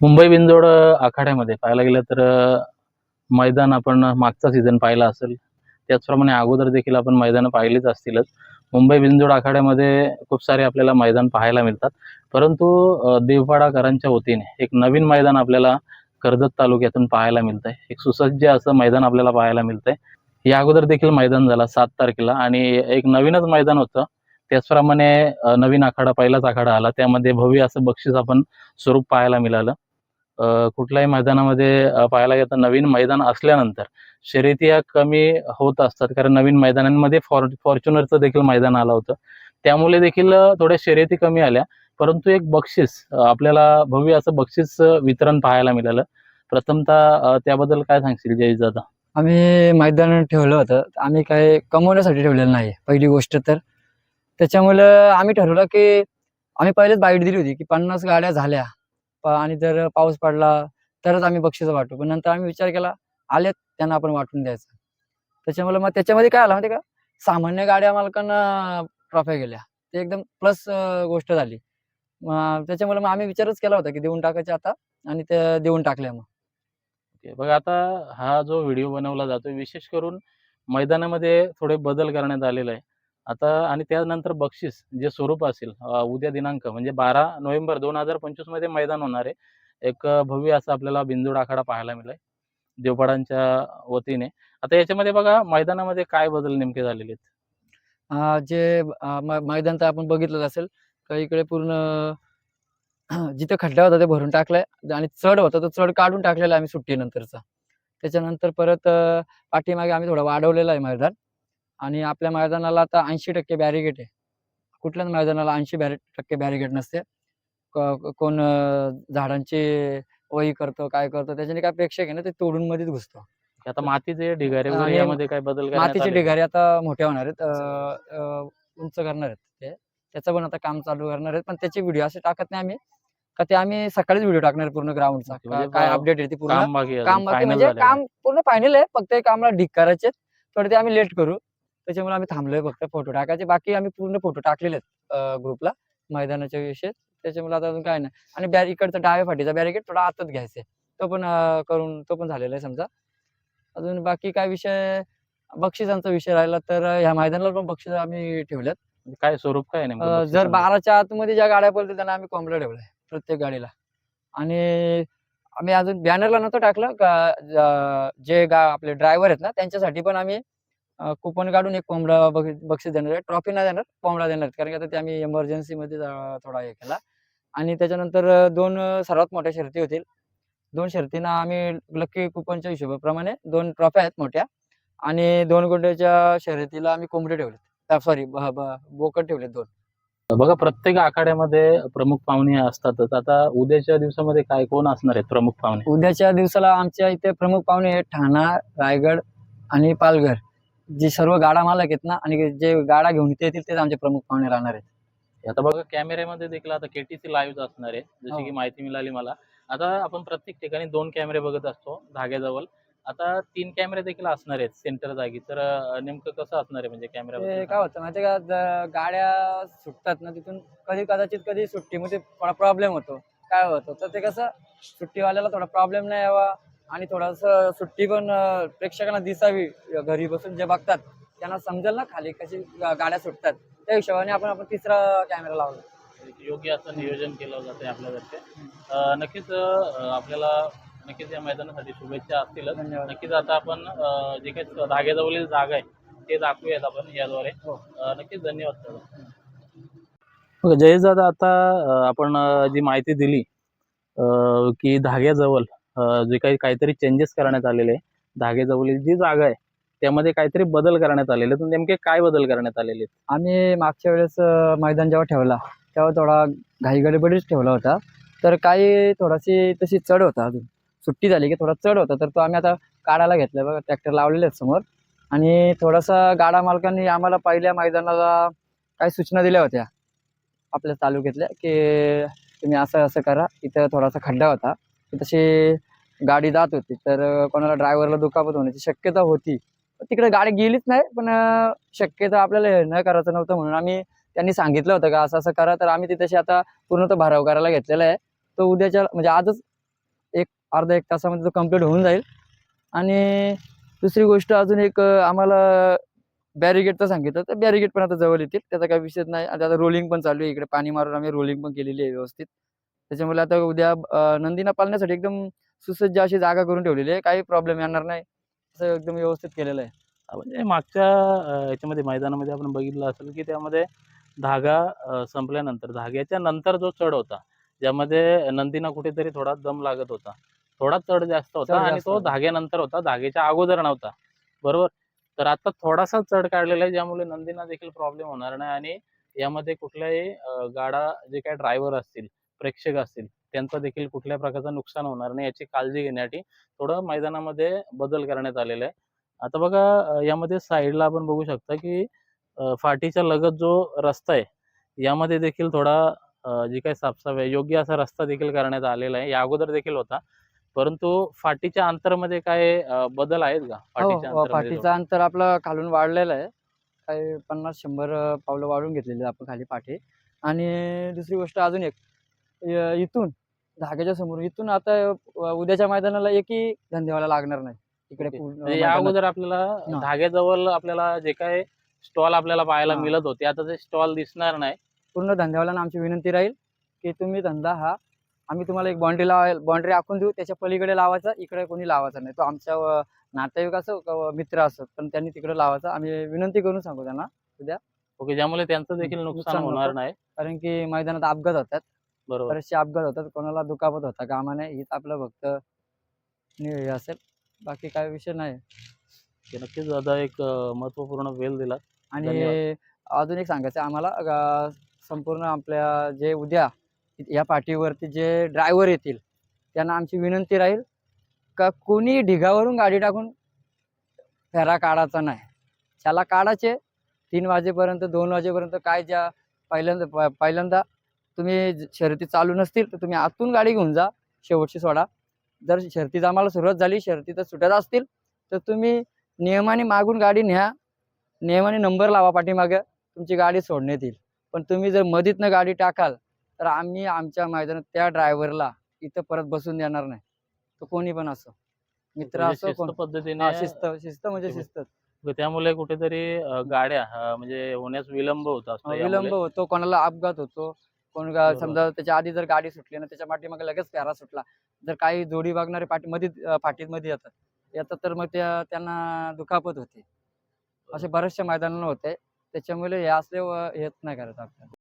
मुंबई बिनजोड आखाड्यामध्ये. पाहायला गेलं तर मैदान आपण मागचा सीझन पाहिला असेल. त्याचप्रमाणे अगोदर देखील आपण मैदानं पाहिलीच असतीलच. मुंबई बिनजोड आखाड्यामध्ये खूप सारे आपल्याला मैदान पाहायला मिळतात. परंतु देवपाडाकरांच्या वतीने एक नवीन मैदान आपल्याला कर्जत तालुक्यातून पाहायला मिळतंय. एक सुसज्ज असं मैदान आपल्याला पाहायला मिळतंय. या अगोदर देखील मैदान झाला सात तारखेला आणि एक नवीनच मैदान होतं. त्याचप्रमाणे नवीन आखाडा पहिलाच आखाडा आला. त्यामध्ये भव्य असं बक्षीस आपण स्वरूप पाहायला मिळालं. कुठल्याही मैदानामध्ये पाहायला गेलं तर नवीन मैदान असल्यानंतर शर्यती या कमी होत असतात. कारण नवीन मैदानांमध्ये फॉर फॉर्च्युनरचं देखील मैदान आलं होतं. त्यामुळे देखील थोड्या शर्यती कमी आल्या. परंतु एक बक्षीस आपल्याला भव्य असं बक्षीस वितरण पाहायला मिळालं. प्रथमतः त्याबद्दल काय सांगशील जय दादा? आम्ही मैदान ठेवलं होतं. आम्ही काय कमवण्यासाठी ठेवलेलं नाही. पहिली गोष्ट तर त्याच्यामुळं आम्ही ठरवलं की आम्ही पहिलेच बाईट दिली होती की पन्नास गाड्या झाल्या. आणि जर पाऊस पडला तरच आम्ही बक्षीस वाटू. पण नंतर आम्ही विचार केला आल्यात त्यांना आपण वाटून द्यायचं. त्याच्यामुळे मग त्याच्यामध्ये काय आलं माहिती का? सामान्य गाड्या मालकांना ट्रॉफ्या गेल्या. ते एकदम प्लस गोष्ट झाली. मग त्याच्यामुळे मग आम्ही विचारच केला होता की देऊन टाकायचे आता आणि ते देऊन टाकल्या मग. बघा आता हा जो व्हिडिओ बनवला जातोय विशेष करून मैदानामध्ये थोडे बदल करण्यात आलेले आहे. आता आणि त्यानंतर बक्षीस जे स्वरूप असेल उद्या दिनांक म्हणजे बारा नोव्हेंबर दोन हजार पंचवीसमध्ये मैदान होणार आहे. एक भव्य असं आपल्याला बिंदूड आखाडा पाहायला मिळेल देवपाडांच्या वतीने. आता याच्यामध्ये बघा मैदानामध्ये काय बदल नेमके झालेले आहेत? जे मैदान तर आपण बघितलं असेल. का इकडे पूर्ण जिथं खड्डा होता ते भरून टाकलाय आणि चढ होता तो चढ काढून टाकलेला आहे आम्ही सुट्टीनंतरचा. त्याच्यानंतर परत पाठीमागे आम्ही थोडं वाढवलेलं आहे मैदान. आणि आपल्या मैदानाला आता ऐंशी टक्के बॅरिगेट आहे. कुठल्याच मैदानाला ऐंशी बॅरि टक्के बॅरिगेट नसते. कोण झाडांची वही करतो काय करतो त्याच्याने काय प्रेक्षक आहे ना ते तोडून मध्येच घुसतो आता मातीचे ढिगारे वगैरे यामध्ये काय बदल मातीचे? ढिगारे आता मोठे होणार आहेत. उंच करणार आहेत ते. त्याचं पण आता काम चालू करणार आहेत. पण त्याचे व्हिडिओ असे टाकत नाही आम्ही. का ते आम्ही सकाळीच व्हिडिओ टाकणार पूर्ण ग्राउंडचा म्हणजे काय अपडेट आहे ती पूर्ण? काम बाकी म्हणजे. काम पूर्ण फायनल आहे. फक्त एक आम्हाला ढीक करायचे. थोडे ते आम्ही लेट करू. त्याच्यामुळे आम्ही थांबलोय फक्त फोटो टाकायचे. बाकी आम्ही पूर्ण फोटो टाकलेले आहेत ग्रुपला मैदानाच्या विषयी. त्याच्यामुळे आता अजून काय नाही. आणि बॅर इकडचा डाव्या फाटीचा बॅरिकेड थोडा आतच घ्यायचा तो पण करून तो पण झालेला आहे समजा. अजून बाकी काय विषय बक्षिसांचा विषय राहिला तर ह्या मैदानाला पण बक्षीस आम्ही ठेवल्यात. म्हणजे काय स्वरूप काय अं, जर? बाराच्या आतमध्ये ज्या गाड्या पडतील त्यांना आम्ही कोंबड्या ठेवलाय प्रत्येक गाडीला. आणि आम्ही अजून बॅनरला नव्हतं टाकलं. जे गा आपले ड्रायव्हर आहेत ना त्यांच्यासाठी पण आम्ही कुपन काढून एक कोंबडा बक्षी- बक्षीस देणार आहे. ट्रॉफी नाही देणार कोंबडा देणार. कारण की आता ते आम्ही emergency मध्ये थोडा हे केला. आणि त्याच्यानंतर दोन सर्वात मोठ्या शर्ती होतील. दोन शर्तींना आम्ही लकी कुपनच्या हिशोबाप्रमाणे दोन ट्रॉफ्या आहेत मोठ्या. आणि दोन गोट्याच्या शर्यतीला आम्ही कोंबडे ठेवले सॉरी बोकड ठेवलेत दोन. बघा प्रत्येक आखाड्यामध्ये प्रमुख पाहुणे असतातच. आता उद्याच्या दिवसामध्ये काय कोण असणार आहेत प्रमुख पाहुणे? उद्याच्या दिवसाला आमच्या इथे प्रमुख पाहुणे आहेत ठाणा रायगड आणि पालघर. जे सर्व गाडा मालक आहेत ना आणि जे गाडा घेऊन इथे येतील तेच आमचे प्रमुख पाहुणे राहणार आहेत. आता बघा कॅमेऱ्यामध्ये देखील आता केटीसी लाईव्ह असणार आहे जशी हो. की माहिती मिळाली मला. आता आपण प्रत्येक ठिकाणी दोन कॅमेरे बघत असतो धाग्याजवळ. आता तीन कॅमेरे देखील असणार आहेत सेंटर जागी. तर नेमकं कसं असणार आहे म्हणजे कॅमेरा काय होतं माहिती का गाड्या सुटतात ना तिथून कधी कदाचित कधी सुट्टीमध्ये थोडा प्रॉब्लेम होतो. काय होतं? तर ते कसं सुट्टीवाल्याला थोडा प्रॉब्लेम नाही यावा. आणि थोडंसं सुट्टी पण प्रेक्षकांना दिसावी घरी बसून जे बघतात त्यांना समजेल ना खाली कशी गाड्या सुटतात. त्या हिशोबाने आपण आपण तिसरा कॅमेरा लावला. योग्य असं नियोजन केलं जाते आपल्यातर्फे. नक्कीच आपल्याला नक्कीच या मैदानासाठी शुभेच्छा असतीलच. धन्यवाद. नक्कीच आता आपण जे काही धाग्याजवळील जागा आहे ते दाखवूयात आपण याद्वारे. हो. नक्कीच धन्यवाद सर. जयेश दादा आता आपण जी माहिती दिली अं, की धाग्याजवळ जे काही काहीतरी चेंजेस करण्यात आलेले धागे जवळील जी जागा आहे त्यामध्ये काहीतरी बदल करण्यात आलेले तर नेमके काय बदल करण्यात आलेले आहेत? आम्ही मागच्या वेळेस मैदान जेव्हा ठेवला तेव्हा थोडा घाई गडबडीच ठेवला होता. तर काही थोडाशी तशी चढ होता अजून. सुट्टी झाली की थोडा चढ होता. तर तो आम्ही आता काढायला घेतला बघा ट्रॅक्टर लावलेले आहेत समोर. आणि थोडासा गाडा मालकांनी आम्हाला पहिल्या मैदानाला काही सूचना दिल्या होत्या. आपल्या तालुक्यातल्या की तुम्ही असं असं करा. इथं थोडासा खड्डा होता. तशी गाडी जात होती. तर कोणाला ड्रायव्हरला दुखापत होण्याची शक्यता होती. तिकडे गाडी गेलीच नाही पण शक्यता आपल्याला हे न करायचं नव्हतं म्हणून आम्ही त्यांनी सांगितलं होतं का असं असं करा. तर आम्ही तिथेशी आता पूर्ण तो भराव करायला घेतलेला आहे. तो उद्याच्या म्हणजे आजच एक अर्धा एक तासामध्ये तो कंप्लीट होऊन जाईल. आणि दुसरी गोष्ट अजून एक आम्हाला बॅरिगेटचं सांगितलं. तर बॅरिगेट पण आता जवळ येतील. त्याचा काही विषय नाही. आणि आता रोलिंग पण चालू आहे. इकडे पाणी मारून आम्ही रोलिंग पण केलेली आहे व्यवस्थित. त्याच्यामुळे आता उद्या नंदीना पालण्यासाठी एकदम सुसज्ज अशी जागा करून ठेवलेली आहे. काही प्रॉब्लेम येणार नाही. असं एकदम व्यवस्थित केलेलं आहे. म्हणजे मागच्या याच्यामध्ये मैदानामध्ये आपण बघितलं असेल की त्यामध्ये धागा संपल्यानंतर धाग्याच्या नंतर जो चढ होता ज्यामध्ये नंदीना कुठेतरी थोडा दम लागत होता. थोडा चढ जास्त होता आणि तो. धाग्यानंतर होता. धाग्याच्या अगोदर नव्हता. बरोबर? तर आता थोडासा चढ काढलेला आहे ज्यामुळे नंदीना देखील प्रॉब्लेम होणार नाही आणि यामध्ये कुठल्याही गाडा जे काही ड्रायव्हर असतील प्रेक्षक असतील त्यांचं देखील कुठल्या प्रकारचं नुकसान होणार नाही याची काळजी घेण्यासाठी थोडं मैदानामध्ये बदल करण्यात आलेला आहे. आता बघा यामध्ये साईडला आपण बघू शकता की फाटीच्या लगत जो रस्ता आहे यामध्ये देखील थोडा जी काही साफसफाई आहे, योग्य असा रस्ता देखील करण्यात आलेला आहे. या अगोदर देखील होता परंतु फाटीच्या अंतरमध्ये काय बदल आहेत का? हो फाटीच्या पाठीचं अंतर आपलं खालून वाढलेलं आहे. काही पन्नास शंभर पावलं वाढून घेतलेली आपण खाली पाठी. आणि दुसरी गोष्ट अजून एक इथून धाग्याच्या समोर. इथून आता उद्याच्या मैदानाला एकही धंदेवाला लागणार नाही. पूर्ण म्हणजे या. अगोदर आपल्याला. धाग्याजवळ आपल्याला जे काय स्टॉल आपल्याला पाहायला. मिळत होते आता ते स्टॉल दिसणार नाही. पूर्ण धंद्यावाल्यांना आमची विनंती राहील की तुम्ही धंदा हा आम्ही तुम्हाला एक बाउंड्री लावाय बाउंड्री आखून देऊ. त्याच्या पलीकडे लावायचा इकडे कोणी लावायचा नाही. तो आमच्या नातेवाईक असो मित्र असो पण त्यांनी तिकडे लावायचा. आम्ही विनंती करून सांगू त्यांना. ओके ज्यामुळे त्यांचं देखील नुकसान होणार. नाही. कारण की मैदानात अपघात होतात. बरेचसे अपघात होतात. कोणाला दुखापत होता कामा नाही हीच आपलं फक्त हे असेल. बाकी काय विषय नाही. नक्कीच दादा एक अं, महत्त्वपूर्ण वेल दिला आणि. अजून एक सांगायचं आहे. आम्हाला संपूर्ण आपल्या जे उद्या या पाठीवरती जे ड्रायव्हर येतील त्यांना आमची विनंती राहील का कोणी ढिगावरून गाडी टाकून फेरा काढायचा नाही. त्याला काढायचे. तीन वाजेपर्यंत दोन वाजेपर्यंत काय ज्या पहिल्यांदा पहिल्यांदा तुम्ही शर्यती चालू नसतील तर तुम्ही आतून गाडी घेऊन जा शेवटची सोडा. जर शर्तीत आम्हाला सुरुवात झाली शर्ती तर सुटत असतील तर तुम्ही नियमाने मागून गाडी न्या. नियमाने नंबर लावा पाठीमागे तुमची गाडी सोडण्यात येईल. पण तुम्ही जर मधीतनं गाडी टाकाल तर आम्ही आमच्या मैदानात त्या ड्रायव्हरला इथं परत बसून देणार नाही. तो कोणी पण असो. मित्र म्हणजे असो पद्धतीने शिस्त शिस्त म्हणजे. शिस्त त्यामुळे कुठेतरी गाड्या म्हणजे होण्यास विलंब होत असतो विलंब. होतो कोणाला अपघात होतो कोण गा- बरोबर. समजा त्याच्या आधी जर गाडी सुटली ना त्याच्या पाठीमागे लगेच प्यारा सुटला. जर काही जोडी बघणारे पाठी मध्ये पाठीत मध्ये येतात. येतात तर मग त्या त्यांना दुखापत होते. असे बऱ्याचशा मैदानांना होते. त्याच्यामुळे हे असले व- हेच नाही करत आपल्याला.